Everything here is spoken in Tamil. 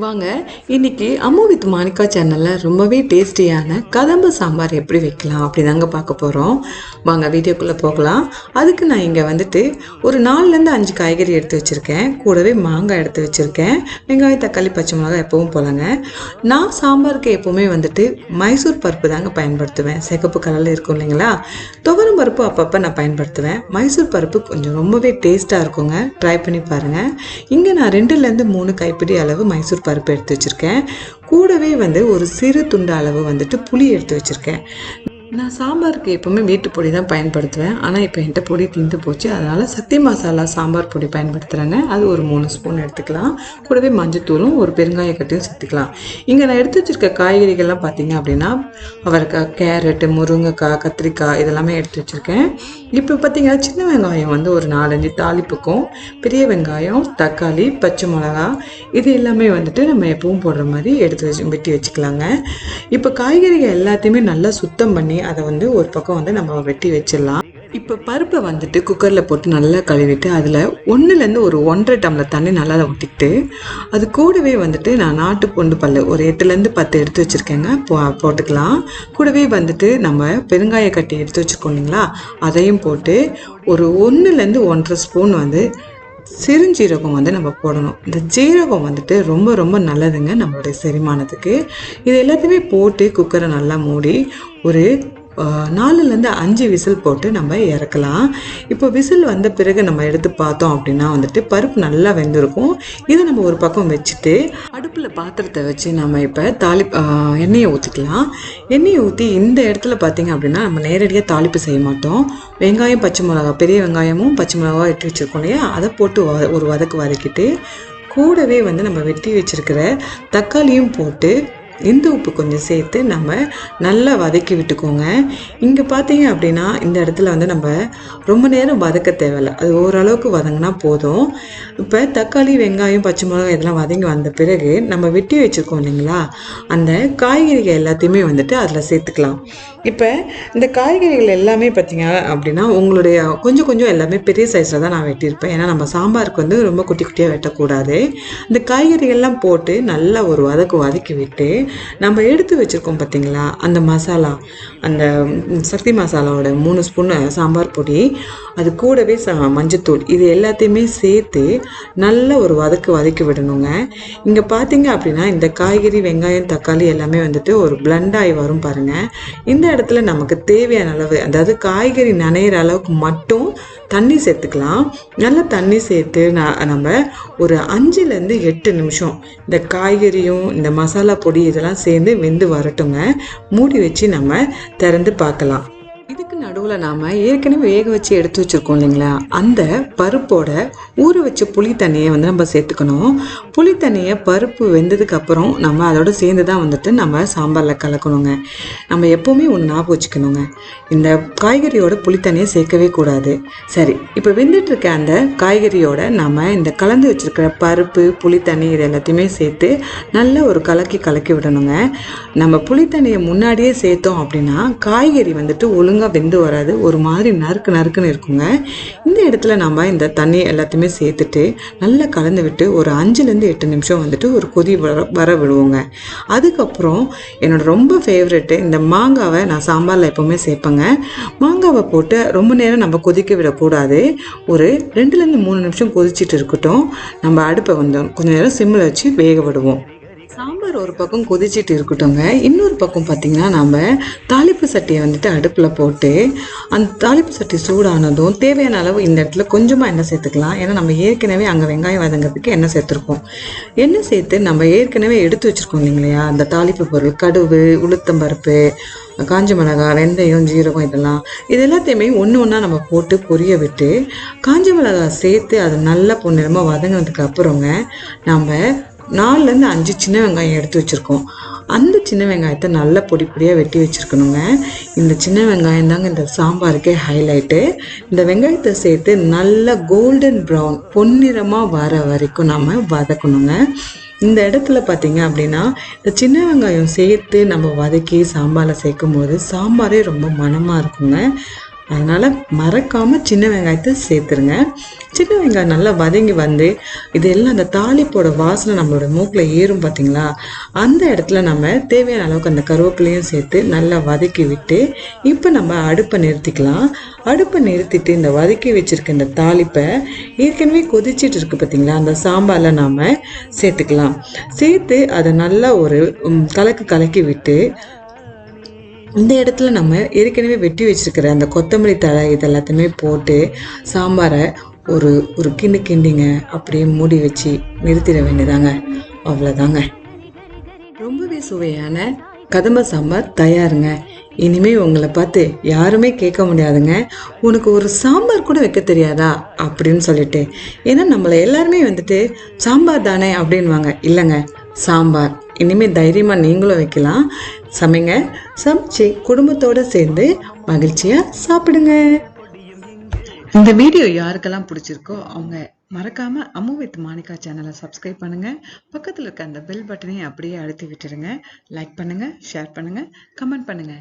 வாங்க இன்னைக்கு அம்மு வித் மாணிக்கா சேனலில் ரொம்பவே டேஸ்டியான கதம்பு சாம்பார் எப்படி வைக்கலாம் அப்படி தாங்க பார்க்க போகிறோம் வாங்க வீடியோக்குள்ளே போகலாம். அதுக்கு நான் இங்கே வந்துட்டு ஒரு நாலுலேருந்து அஞ்சு காய்கறி எடுத்து வச்சுருக்கேன். கூடவே மாங்காய் எடுத்து வச்சுருக்கேன். வெங்காயம் தக்காளி பச்சை மிளகாய் எப்பவும் போலங்க. நான் சாம்பாருக்கு எப்போவுமே வந்துட்டு மைசூர் பருப்பு தாங்க பயன்படுத்துவேன். சிகப்பு கலரில் இருக்கும் இல்லைங்களா? துவரம் பருப்பு அப்பப்போ நான் பயன்படுத்துவேன். மைசூர் பருப்பு கொஞ்சம் ரொம்பவே டேஸ்ட்டாக இருக்குங்க. ட்ரை பண்ணி பாருங்கள் இங்கே நான் ரெண்டுலேருந்து மூணு கைப்பிடி அளவு மைசூர் பருப்பு எடுத்து வச்சுருக்கேன். கூடவே வந்து ஒரு சிறு துண்டு அளவு வந்துட்டு புளி எடுத்து வச்சுருக்கேன். நான் சாம்பாருக்கு எப்போவுமே வீட்டு பொடி தான் பயன்படுத்துவேன். ஆனால் இப்போ என்கிட்ட பொடி தீர்ந்து போச்சு. அதனால் சக்தி மசாலா சாம்பார் பொடி பயன்படுத்துகிறேங்க அது ஒரு மூணு ஸ்பூன் எடுத்துக்கலாம். கூடவே மஞ்சத்தூளும் ஒரு பெருங்காய கட்டியும் சேர்த்துக்கலாம். இங்கே நான் எடுத்து வச்சிருக்க காய்கறிகள்லாம் பார்த்தீங்க அப்படின்னா அவரைக்காய் கேரட்டு முருங்கைக்காய் கத்திரிக்காய் இதெல்லாமே எடுத்து வச்சுருக்கேன். இப்போ பார்த்தீங்கன்னா சின்ன வெங்காயம் வந்து ஒரு நாலஞ்சு தாளிப்புக்கும் பெரிய வெங்காயம் தக்காளி பச்சை மிளகா இது எல்லாமே வந்துட்டு நம்ம எப்பவும் போடுற மாதிரி எடுத்து வச்சு வெட்டி வச்சுக்கலாங்க. இப்போ காய்கறிகள் எல்லாத்தையுமே நல்லா சுத்தம் பண்ணி அதை வந்து ஒரு பக்கம் வந்து நம்ம வெட்டி வச்சிடலாம். இப்போ பருப்பை வந்துட்டு குக்கரில் போட்டு நல்லா கழுவிட்டு அதில் ஒன்றுலேருந்து ஒரு ஒன்றரை டம்ளர் தண்ணி நல்லா ஊற்றிட்டு அது கூடவே வந்துட்டு நான் நாட்டு பூண்டு பல் ஒரு எட்டுலேருந்து பத்து எடுத்து வச்சுருக்கேங்க போ போட்டுக்கலாம். கூடவே வந்துட்டு நம்ம பெருங்காய கட்டி எடுத்து வச்சுருக்கோம் இல்லைங்களா அதையும் போட்டு ஒரு ஒன்றுலேருந்து ஒன்றரை ஸ்பூன் வந்து சிறுஞ்சீரகம் வந்து நம்ம போடணும். இந்த ஜீரகம் வந்துட்டு ரொம்ப ரொம்ப நல்லதுங்க நம்மளுடைய செரிமானத்துக்கு. இது எல்லாத்தையுமே போட்டு குக்கரை நல்லா மூடி ஒரு நாலுலேருந்து அஞ்சு விசில் போட்டு நம்ம இறக்கலாம். இப்போ விசில் வந்த பிறகு நம்ம எடுத்து பார்த்தோம் அப்படின்னா வந்துட்டு பருப்பு நல்லா வெந்திருக்கும். இதை நம்ம ஒரு பக்கம் வச்சுட்டு அடுப்பில் பாத்திரத்தை வச்சு நம்ம இப்போ தாளி எண்ணெயை ஊற்றிக்கலாம் எண்ணெயை ஊற்றி இந்த இடத்துல பார்த்தீங்க அப்படின்னா நம்ம நேரடியாக தாளிப்பு செய்ய மாட்டோம். வெங்காயம் பச்சை மிளகா பெரிய வெங்காயமும் பச்சை மிளகா எட்டி வச்சுருக்கோம் இல்லையா? அதை போட்டு ஒரு வதக்கு வதக்கிட்டு கூடவே வந்து நம்ம வெட்டி வச்சிருக்கிற தக்காளியும் போட்டு இந்து உப்பு கொஞ்சம் சேர்த்து நம்ம நல்லா வதக்கி விட்டுக்கோங்க. இங்கே பார்த்தீங்க அப்படின்னா இந்த இடத்துல வந்து நம்ம ரொம்ப நேரம் வதக்க தேவையில்ல. அது ஓரளவுக்கு வதங்கினா போதும். இப்போ தக்காளி வெங்காயம் பச்சை மிளகாய் இதெல்லாம் வதங்கி வந்த பிறகு நம்ம வெட்டி வச்சுருக்கோம் இல்லைங்களா? அந்த காய்கறிகள் எல்லாத்தையுமே வந்துட்டு அதில் சேர்த்துக்கலாம். இப்போ இந்த காய்கறிகள் எல்லாமே பார்த்தீங்க அப்படின்னா உங்களுடைய கொஞ்சம் கொஞ்சம் எல்லாமே பெரிய சைஸில் தான் நான் வெட்டியிருப்பேன். ஏன்னா நம்ம சாம்பாருக்கு வந்து ரொம்ப குட்டி குட்டியாக வெட்டக்கூடாது. இந்த காய்கறிகள்லாம் போட்டு நல்லா ஒரு வதக்கு வதக்கி விட்டு நம்ம எடுத்து வச்சுருக்கோம் பார்த்தீங்களா அந்த மசாலா அந்த சக்தி மசாலாவோட மூணு ஸ்பூன் சாம்பார் பொடி அது கூடவே ச மஞ்சத்தூள் இது எல்லாத்தையுமே சேர்த்து நல்ல ஒரு வதக்கு வதக்கி விடணுங்க. இங்கே பார்த்தீங்க அப்படின்னா இந்த காய்கறி வெங்காயம் தக்காளி எல்லாமே வந்துட்டு ஒரு பிளண்டாகி ஆகி வரும் பாருங்கள் இந்த இடத்துல நமக்கு தேவையான அளவு அதாவது காய்கறி நனையிற அளவுக்கு மட்டும் தண்ணி சேர்த்துக்கலாம். நல்லா தண்ணி சேர்த்து ந- நம்ம ஒரு அஞ்சுலேருந்து எட்டு நிமிஷம் இந்த காய்கறியும் இந்த மசாலா பொடி இதெல்லாம் சேர்ந்து வெந்து வரட்டுங்க. மூடி வச்சு நம்ம திறந்து பார்க்கலாம். நடுவில் நாம் ஏற்கனவே வேக வச்சு எடுத்து வச்சுருக்கோம் இல்லைங்களா? அந்த பருப்போட ஊற வச்ச புளி தண்ணியை வந்து நம்ம சேர்த்துக்கணும். புளி தண்ணியை பருப்பு வெந்ததுக்கப்புறம் நம்ம அதோட சேர்ந்து தான் வந்துட்டு நம்ம சாம்பாரில் கலக்கணுங்க. நம்ம எப்போவுமே ஒன்று ஞாபகம் வச்சுக்கணுங்க இந்த காய்கறியோட புளி தண்ணியை சேர்க்கவே கூடாது. சரி இப்போ வெந்துட்டுருக்க அந்த காய்கறியோட நம்ம இந்த கலந்து வச்சுருக்கிற பருப்பு புளி தண்ணி இது எல்லாத்தையுமே சேர்த்து நல்ல ஒரு கலக்கி கலக்கி விடணுங்க. நம்ம புளி தண்ணியை முன்னாடியே சேர்த்தோம் அப்படின்னா காய்கறி வந்துட்டு ஒழுங்காக வெந்து வராது. ஒரு மாதிரி நறுக்கு நறுக்குன்னு இருக்குங்க. இந்த இடத்துல நம்ம இந்த தண்ணி எல்லாத்தையுமே சேர்த்துட்டு நல்லா கலந்து விட்டு ஒரு அஞ்சுலேருந்து எட்டு நிமிஷம் வந்துட்டு ஒரு கொதி வர வர விடுவோங்க. அதுக்கப்புறம் என்னோடய ரொம்ப ஃபேவரெட்டு இந்த மாங்காவை நான் சாம்பாரில் எப்போவுமே சேர்ப்பேங்க. மாங்காவை போட்டு ரொம்ப நேரம் நம்ம கொதிக்க விடக்கூடாது. ஒரு ரெண்டுலேருந்து மூணு நிமிஷம் கொதிச்சிட்டு இருக்கட்டும். நம்ம அடுப்பை வந்து கொஞ்ச நேரம் சிம்மில் வச்சு வேக விடுவோம். சாம்பார் ஒரு பக்கம் கொதிச்சிட்டு இருக்கட்டும்ங்க. இன்னொரு பக்கம் பார்த்தீங்கன்னா நம்ம தாளிப்பு சட்டியை வந்துட்டு அடுப்பில் போட்டு அந்த தாளிப்பு சட்டி சூடானதும் தேவையான அளவு இந்த இடத்துல கொஞ்சமாக எண்ணெய் சேர்த்துக்கலாம். ஏன்னா நம்ம ஏற்கனவே அங்கே வெங்காயம் வதங்கிறதுக்கு எண்ணெய் சேர்த்துருக்கோம். எண்ணெய் சேர்த்து நம்ம ஏற்கனவே எடுத்து வச்சுருக்கோம் இல்லைங்களா? அந்த தாளிப்பு பொருள் கடுகு உளுத்தம்பருப்பு காஞ்ச மிளகா வெந்தயம் ஜீரகம் இதெல்லாம். இது எல்லாத்தையுமே ஒன்று ஒன்றா நம்ம போட்டு பொரிய விட்டு காஞ்ச மிளகா சேர்த்து அது நல்லா பொன்னிறமாக வதங்கினதுக்கு அப்புறங்க நம்ம நாலுலேருந்து அஞ்சு சின்ன வெங்காயம் எடுத்து வச்சுருக்கோம். அந்த சின்ன வெங்காயத்தை நல்லா பொடி பொடியாக வெட்டி வச்சுருக்கணுங்க. இந்த சின்ன வெங்காயம் தாங்க இந்த சாம்பாருக்கே ஹைலைட்டு இந்த வெங்காயத்தை சேர்த்து நல்லா கோல்டன் ப்ரௌன் பொன்னிறமாக வர வரைக்கும் நம்ம வதக்கணுங்க. இந்த இடத்துல பார்த்தீங்க அப்படின்னா இந்த சின்ன வெங்காயம் சேர்த்து நம்ம வதக்கி சாம்பாரில் சேர்க்கும் போது சாம்பாரே ரொம்ப மணமாக இருக்குங்க. அதனால் மறக்காமல் சின்ன வெங்காயத்தை சேர்த்துருங்க. சின்ன வெங்காயம் நல்லா வதங்கி வந்து இதெல்லாம் அந்த தாளிப்போட வாசனை நம்மளோட மூக்கில் ஏறும் பார்த்தீங்களா அந்த இடத்துல நம்ம தேவையான அளவுக்கு அந்த கருவேப்பிலையும் சேர்த்து நல்லா வதக்கி விட்டு இப்போ நம்ம அடுப்பை நிறுத்திக்கலாம். அடுப்பை நிறுத்திட்டு இந்த வதக்கி வச்சிருக்க இந்த தாளிப்பை ஏற்கனவே கொதிச்சிட்டு இருக்கு பார்த்தீங்களா அந்த சாம்பாரில் நாம் சேர்த்துக்கலாம். சேர்த்து அதை நல்லா ஒரு கலக்கு கலக்கி விட்டு இந்த இடத்துல நம்ம ஏற்கனவே வெட்டி வச்சிருக்கிற அந்த கொத்தமல்லி தழை இது எல்லாத்தையுமே போட்டு சாம்பாரை ஒரு ஒரு கிண்டு கிண்டிங்க அப்படியே மூடி வச்சு நிறுத்திட வேண்டியதாங்க. அவ்வளோதாங்க ரொம்பவே சுவையான கதம்ப சாம்பார் தயாருங்க. இனிமே உங்களை பார்த்து யாருமே கேட்க முடியாதுங்க. உனக்கு ஒரு சாம்பார் கூட வைக்க தெரியாதா? அப்படின்னு சொல்லிட்டு. ஏன்னா நம்மளை எல்லாருமே வந்துட்டு சாம்பார் தானே அப்படின்வாங்க இல்லைங்க. சாம்பார். இனிமேல் தைரியமாக நீங்களும் வைக்கலாம். சமைங்க. சமைச்சு குடும்பத்தோட சேர்ந்து மகிழ்ச்சியா சாப்பிடுங்க. இந்த வீடியோ யாருக்கெல்லாம் பிடிச்சிருக்கோ அவங்க மறக்காம அம்மு வித் மாணிக்கா சேனலை சப்ஸ்கிரைப் பண்ணுங்க. பக்கத்தில் இருக்க அந்த பெல் பட்டனையும் அப்படியே அழுத்தி விட்டுருங்க. லைக் பண்ணுங்க ஷேர் பண்ணுங்க கமெண்ட் பண்ணுங்க.